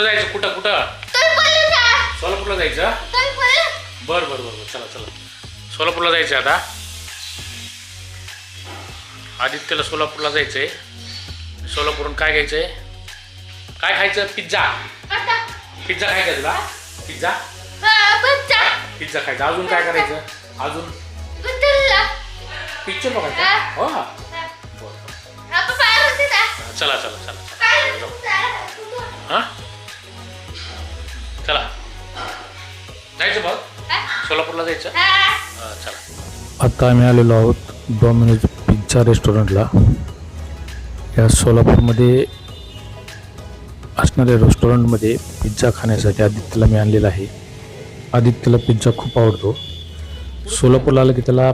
कुठं जायचं कुठं कुठं? सोलापूरला जायचं? बरं बरं बरं बरं चला चला. सोलापूरला जायचं आता. आदित्यला सोलापूरला जायचंय. सोलापूरहून काय घ्यायचंय? काय खायचं? पिझ्झा. पिझ्झा खायचा तुला? पिझ्झा? पिझ्झा. खायचा. अजून काय करायचं? अजून? पिक्चर बघायचा? हो. चला चला चला. हा? चला. जायचं बघ सोलापूरला जायचं? हा. चला. आता आम्ही आलेलो आहोत डॉमिनोज पिझ्झा रेस्टॉरंटला. या सोलापूरमध्ये असणाऱ्या रेस्टॉरंटमध्ये पिझ्झा खाण्यासाठी आदित्यला मी आणलेला आहे. आदित्यला पिझ्झा खूप आवडतो. सोलापूरला आलं की त्याला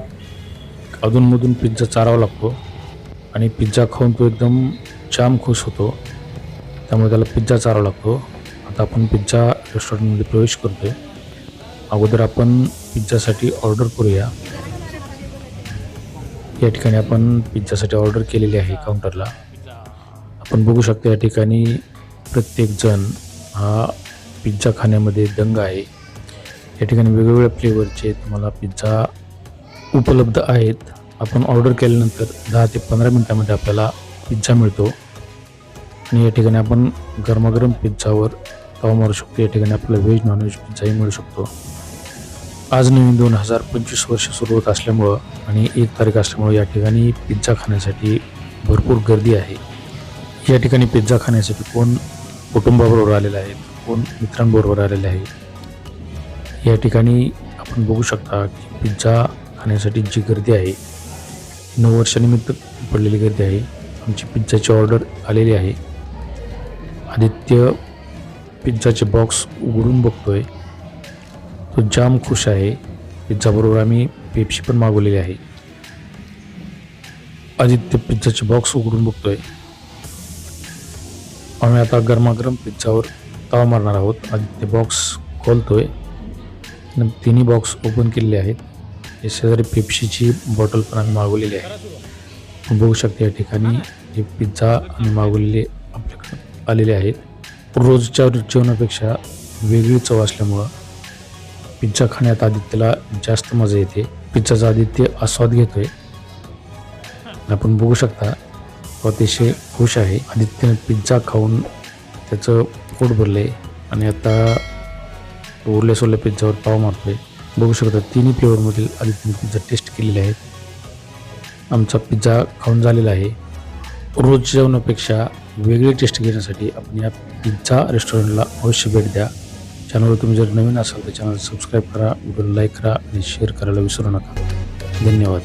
अधूनमधून पिझ्झा चारावा लागतो. आणि पिझ्झा खाऊन तो एकदम जाम खुश होतो. त्यामुळे त्याला पिझ्झा चारावा लागतो. आता आपण पिझ्झा रेस्टॉरंटमध्ये प्रवेश करतोय. अगोदर आपण पिझ्झासाठी ऑर्डर करूया. या ठिकाणी आपण पिझ्झासाठी ऑर्डर केलेली आहे काउंटरला. आपण बघू शकतो या ठिकाणी प्रत्येकजण हा पिझ्झा खाण्यामध्ये दंग आहे. या ठिकाणी वेगवेगळ्या फ्लेवरचे तुम्हाला पिझ्झा उपलब्ध आहेत. आपण ऑर्डर केल्यानंतर दहा ते पंधरा मिनटामध्ये आपल्याला पिझ्झा मिळतो. आणि या ठिकाणी आपण गरमागरम पिझ्झावर तवा मारू शकतो या ठिकाणी आपल्याला व्हेज नॉनव्हेज पिझ्झाही मिळू शकतो. आज नवीन दोन हजार पंचवीस वर्ष सुरू होत असल्यामुळं आणि एक तारीख असल्यामुळं या ठिकाणी पिझ्झा खाण्यासाठी भरपूर गर्दी आहे. या ठिकाणी पिझ्झा खाण्यासाठी कोण कुटुंबाबरोबर आलेलं आहे कोण मित्रांबरोबर आलेले आहे या ठिकाणी आपण बघू शकता की पिझ्झा खाण्यासाठी जी गर्दी आहे नऊ वर्षानिमित्त पडलेली गर्दी आहे. आमची पिझ्झाची ऑर्डर आलेली आहे. आदित्य पिझ्झाचे बॉक्स उघडून बघतोय. तो जाम खुश आहे. पिझ्झाबरोबर आम्ही पेप्सी पण मागवलेली आहे. आदित्य पिझ्झाचे बॉक्स उघडून बघतोय. आम्ही आता गरमागरम पिझ्झावर ताव मारणार आहोत. आदित्य बॉक्स खोलतोय. तिन्ही बॉक्स ओपन केलेले आहेत. हे शेजारी पेप्सीची बॉटल पण आम्ही मागवलेली आहे. बघू शकते या ठिकाणी हे पिझ्झा आम्ही मागवलेले आपल्याकडे आलेले आहेत. रोजच्या जेवणापेक्षा वेगळी चव असल्यामुळं पिझ्झा खाण्यात आदित्यला जास्त मजा येते. पिझ्झाचा आदित्य आस्वाद घेतोय. आपण बघू शकता तो अतिशय खुश आहे. आदित्यने पिझ्झा खाऊन त्याचं पोट भरलंय आणि आता उरल्या सोरल्या पिझ्झावर पाव मारतोय. बघू शकता तिन्ही फ्लेवरमधील आदित्यने पिझ्झा टेस्ट केलेले आहेत. आमचा पिझ्झा खाऊन झालेला आहे. रोज जेवणापेक्षा वेगळी टेस्ट घेण्यासाठी आपण या पिझ्झा रेस्टॉरंटला अवश्य भेट द्या. चॅनलवर तुम्ही जर नवीन असाल तर चॅनल सबस्क्राईब करा व्हिडिओ लाईक करा आणि शेअर करायला विसरू नका. धन्यवाद.